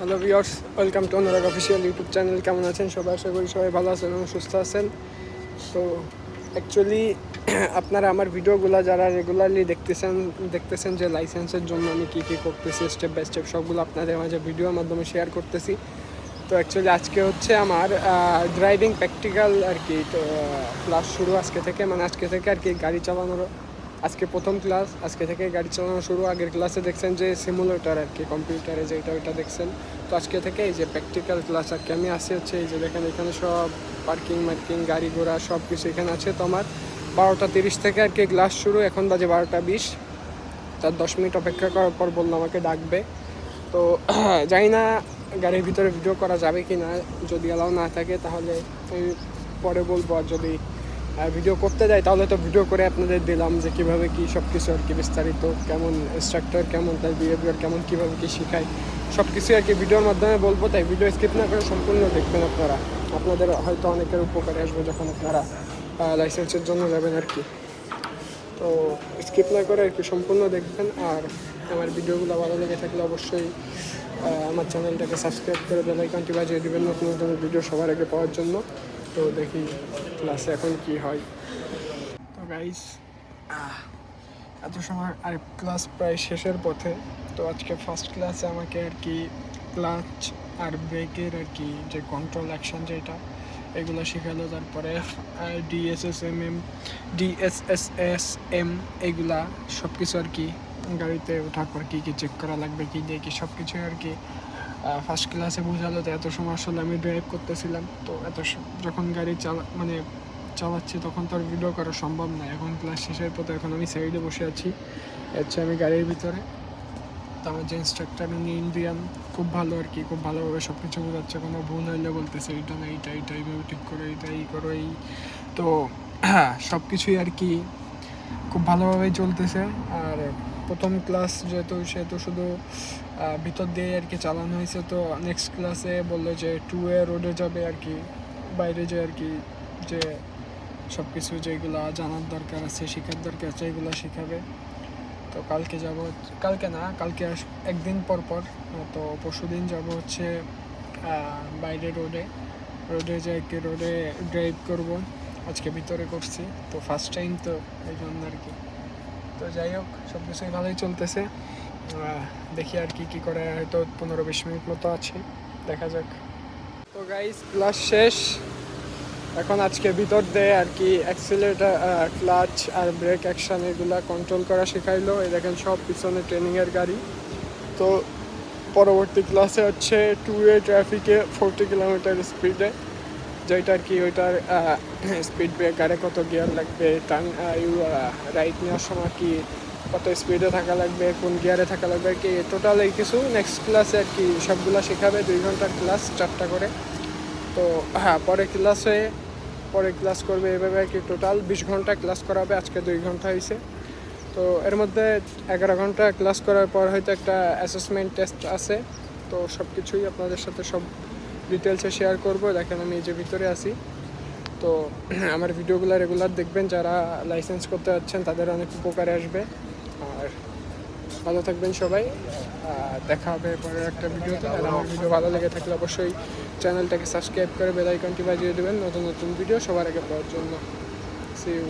Hello viewers welcome to Anurag official YouTube channel কেমন আছেন? সবাই আশা করি সবাই ভালো আছেন এবং সুস্থ আছেন। তো অ্যাকচুয়ালি আপনারা আমার ভিডিওগুলো যারা রেগুলারলি দেখতেছেন দেখতেছেন যে লাইসেন্সের জন্য আমি কী কী করতেছি স্টেপ বাই স্টেপ সবগুলো আপনাদের মাঝে ভিডিওর মাধ্যমে শেয়ার করতেছি। তো অ্যাকচুয়ালি আজকে হচ্ছে আমার ড্রাইভিং প্র্যাকটিক্যাল আর কি, তো ক্লাস শুরু আজকে থেকে মানে আজকে থেকে আর কি গাড়ি চালানোর আজকে প্রথম ক্লাস আজকে থেকে গাড়ি চালানো শুরু। আগের ক্লাসে দেখছেন যে সিমুলেটার আর কি কম্পিউটারে যেটা ওইটা দেখছেন। তো আজকে থেকে এই যে প্র্যাকটিক্যাল ক্লাস আর কি আমি আসি হচ্ছে এই যে দেখেন এখানে সব পার্কিং মার্কিং গাড়ি ঘোড়া সব কিছু এখানে আছে তো আমার বারোটা তিরিশ থেকে আর কি ক্লাস শুরু, এখন বাজে বারোটা বিশ। তার দশ মিনিট অপেক্ষা করার পর বলল আমাকে ডাকবে। তো জানি না গাড়ির ভিতরে ভিডিও করা যাবে কি না যদি অ্যালাউ না থাকে তাহলে পরে বলব আর যদি ভিডিও করতে যাই, তাহলে তো ভিডিও করে আপনাদের দিলাম যে কীভাবে কী সব কিছু আর কি বিস্তারিত, কেমন ইনস্ট্রাক্টর কেমন তার বিহেভিয়ার কেমন কীভাবে কী শেখায় সব কিছু আর কি ভিডিওর মাধ্যমে বলব, তাই ভিডিও স্কিপ না করে সম্পূর্ণ দেখবেন আপনারা। আপনাদের হয়তো অনেকের উপকারে আসবে যখন আপনারা লাইসেন্সের জন্য যাবেন আর কি। তো স্কিপ না করে আর কি সম্পূর্ণ দেখবেন, আর আমার ভিডিওগুলো ভালো লেগে থাকলে অবশ্যই আমার চ্যানেলটাকে সাবস্ক্রাইব করে বেল আইকনটি বাজিয়ে দেবেন নতুন নতুন ভিডিও সবার আগে পাওয়ার জন্য। তো দেখি ক্লাসে এখন কি হয়। তো গাইস এত সময় আর ক্লাস প্রায় শেষের পথে, তো আজকে ফার্স্ট ক্লাসে আমাকে আর কি ক্লাচ আর ব্রেকের আর কি যে কন্ট্রোল অ্যাকশন যেটা, এগুলো শেখালো। তারপরে ডিএসএসএম এম ডিএসএসএস এম এগুলা সব কিছু আর কি গাড়িতে ওঠার পর কী কী চেক করা লাগবে, কী দিয়ে কী সব কিছুই আর কি ফার্স্ট ক্লাসে বোঝালো তো এত সময় আসলে আমি ড্রাইভ করতেছিলাম। তো এত যখন গাড়ি চালা মানে চালাচ্ছি তখন তো আর ভিডিও করা সম্ভব না। এখন ক্লাস শেষের পথে এখন আমি সাইডে বসে আছি। হচ্ছে আমি গাড়ির ভিতরে। তো আমার যে ইনস্ট্রাক্টর উনি ইন্ডিয়ান খুব ভালো আর কি, খুব ভালোভাবে সব কিছু বোঝাচ্ছে। কোনো ভুল হইলে বলতেছে, এইটা না এইটা এইটা, এইভাবে ঠিক করো, এইটা, এই করো, এই। তো সব কিছুই আর কি খুব ভালোভাবেই চলতেছে। আর প্রথম ক্লাস যেহেতু, সেহেতু শুধু ভিতর দিয়ে আর কি চালানো হয়েছে। তো নেক্সট ক্লাসে বলল যে টু এ রোডে যাবে আর কি, বাইরে যে আর কি যে সব কিছু যেগুলো জানার দরকার আছে, শেখার দরকার আছে, এগুলো শেখাবে। তো কালকে যাব কালকে না, কালকে আস- একদিন পর পর, তো পরশু দিন যাব হচ্ছে বাইরে রোডে রোডে যাই কি রোডে ড্রাইভ করব। আজকে ভিতরে করছি, তো ফার্স্ট টাইম তো, এই জন্য আর কি। তো যাই হোক সব কিছুই ভালোই চলতেছে। দেখি আর কি কি করে, হয়তো পনেরো বিশ মিনিট মতো আছে। দেখা যাক। তো গাইস ক্লাস শেষ। এখন আজকে ভিতর দিয়ে আর কি অ্যাক্সিলেটার ক্লাচ আর ব্রেক অ্যাকশন এগুলা কন্ট্রোল করা শেখাইলো। এই দেখেন সব পিছনে ট্রেনিংয়ের গাড়ি। তো পরবর্তী ক্লাসে হচ্ছে টু এ ট্রাফিকে ফোরটি কিলোমিটার স্পিডে যেটা কি ওইটার স্পিড ব্রেকারে কত গিয়ার লাগবে ইউ রাইট নেওয়ার সময় কি কত স্পিডে থাকা লাগবে, কোন গিয়ারে থাকা লাগবে, কি টোটাল এই কিছু নেক্সট ক্লাসে আর কি সবগুলো শেখাবে, দুই ঘণ্টার ক্লাস চারটা করে। তো হ্যাঁ পরে ক্লাস হয়ে পরে ক্লাস করবে এভাবে আর কি টোটাল বিশ ঘণ্টা ক্লাস করাবে, আজকে দুই ঘণ্টা হয়েছে তো এর মধ্যে এগারো ঘণ্টা ক্লাস করার পর হয়তো একটা অ্যাসেসমেন্ট টেস্ট আছে। তো সব কিছুই আপনাদের সাথে সব ডিটেলসে শেয়ার করব। দেখেন আমি এই যে ভিতরে আছি। তো আমার ভিডিওগুলো রেগুলার দেখবেন। যারা লাইসেন্স করতে যাচ্ছেন, তাদের অনেক উপকারে আসবে। আর ভালো থাকবেন সবাই। দেখা হবে পরের একটা ভিডিওতে। আর আমার ভিডিও ভালো লেগে থাকলে অবশ্যই চ্যানেলটাকে সাবস্ক্রাইব করে বেল আইকনটি বাজিয়ে দেবেন। নতুন নতুন ভিডিও সবার আগে পাওয়ার জন্য। C you